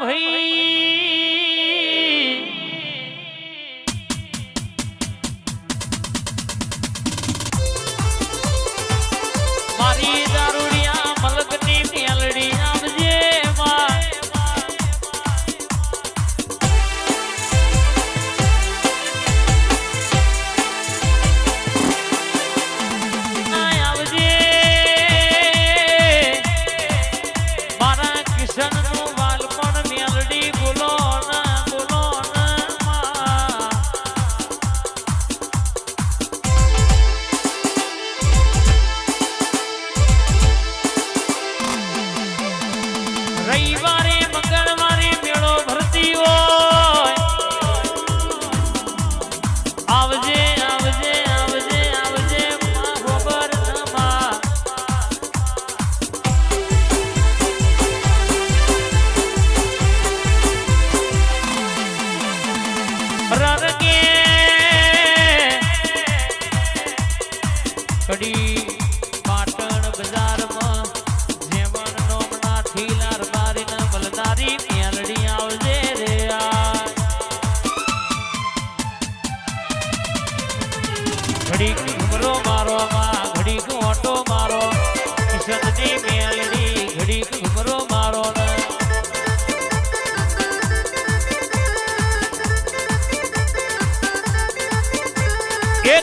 भई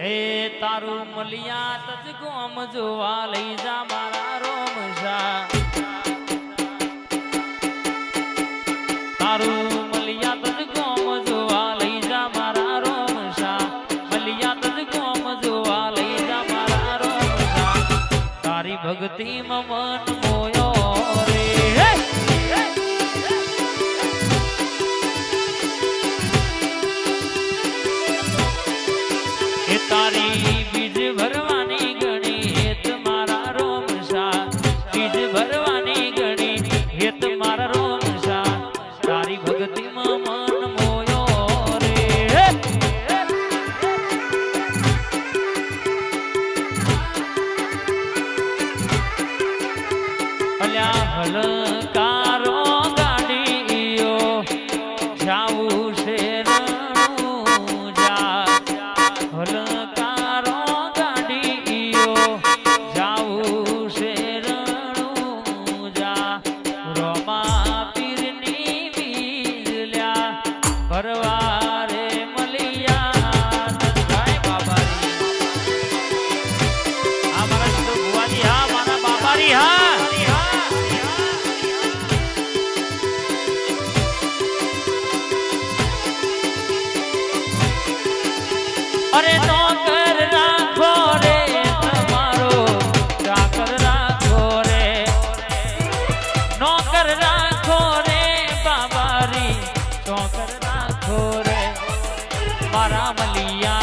હે તારું મલિયા તજ ગોમ જોવા લઈ જા, મારા રોમ શા તારું મલિયા તજ ગોમ જોવા લઈ જા, મારા રોમ શા મલિયા તજ ગોમ જોવા લઈ જા, મારા રોમ શા તારી ભક્તિ મન ராமலியா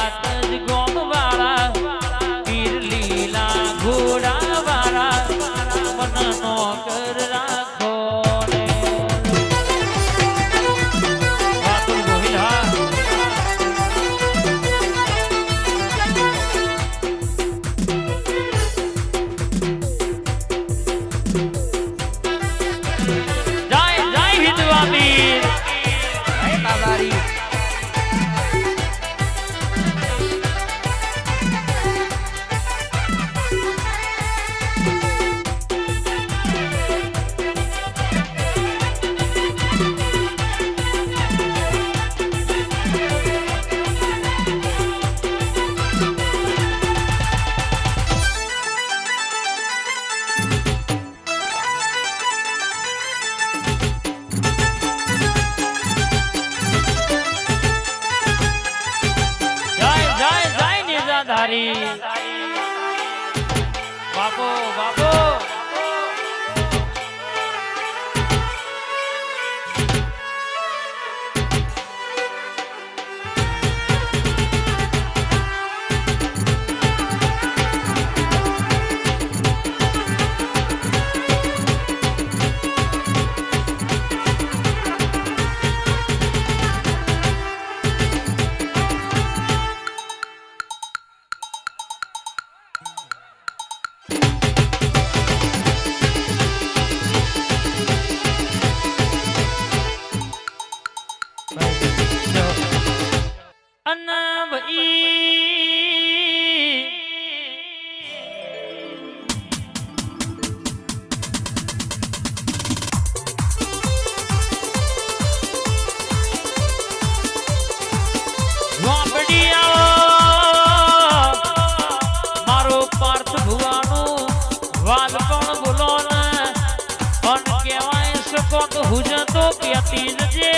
Everybody. Yeah, પણ ભૂલો ના? પણ કહેવાય શકો કે હુજ તો પેતી જજે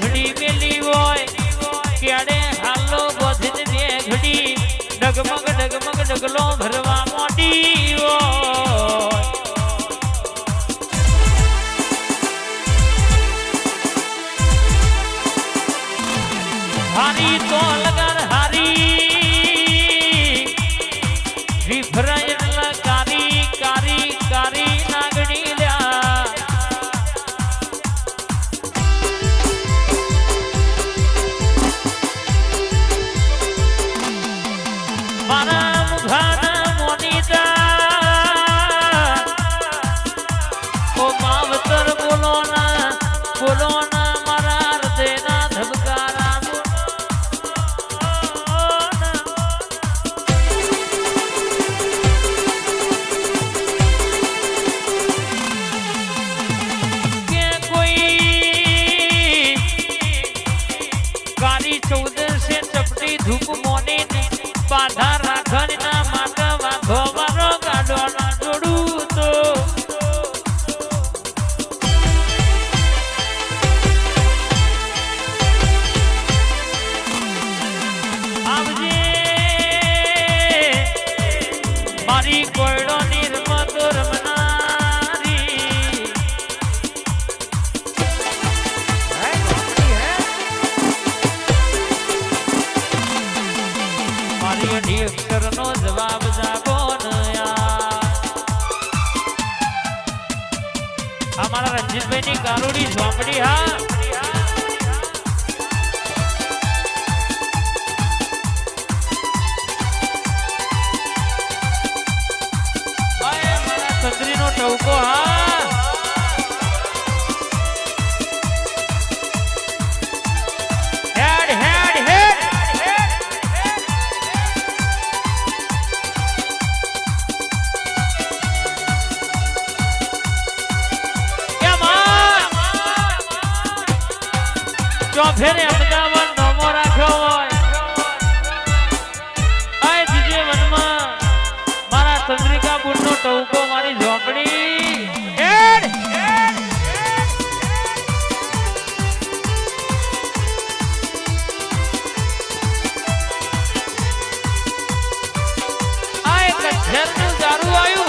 ઘડી મેલી હોય, ક્યારે ડગમગ ડગમગ ડગલો ભરવા મોટી હારી તો વિકરનો જવાબ જાગો અમારા રંજીતભાઈ ની ગારુડી ઝોપડી હા. ફેરે અમદાવાદ નમો રાખ્યો હોય. આય જીજે વનમાં મારા ચંદ્રિકા બુનનો ટવકો મારી ઝોપડી. એડ આય કચ્છરનું આવ્યું